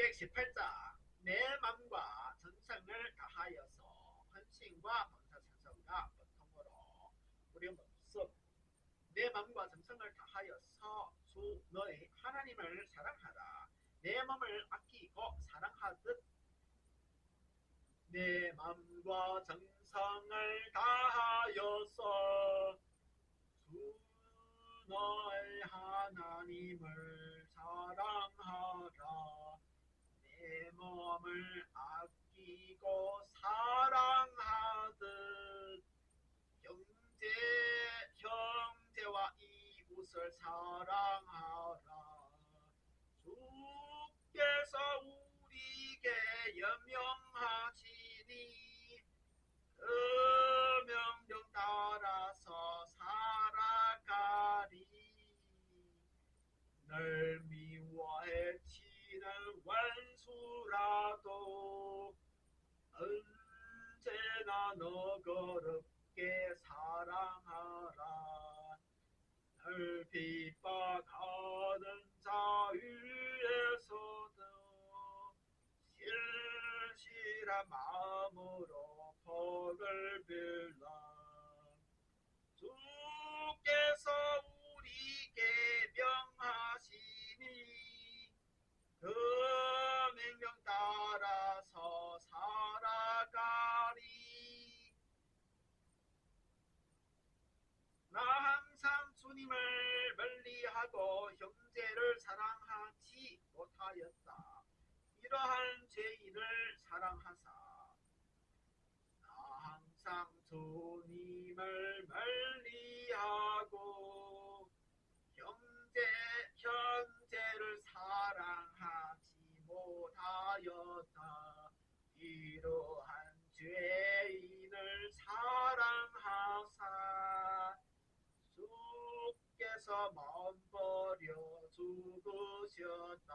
218자 내 맘과 전성을 다하여서 헌신과 범사천성과 보통으로 우리는 없음 내 맘과 정성을 다하여서 주 너의 하나님을 사랑하라. 내 몸을 아끼고 사랑하듯 내 맘과 정성을 다하여서 주 너의 하나님을 사랑하라 아끼고 사랑하듯 형제 형제와 이웃을 사랑하라. 주께서 우리에게 연명하시니 그 명령 따라서 살아가리. 널 미워해 치는 원수라 실실한 마음으로 복을 빌라 주께서 우리에게 명하시니 그 명령 따라서 살아가리 나 항상 주님을 멀리하고 형제를 사랑하지 못하였다. 이러한 죄인을 사랑하사 나 항상 주님을 멀리하고 형제 현재를 사랑하지 못하였다. 이러한 죄인을 사랑하사 주께서 마음 버려 죽으셨다.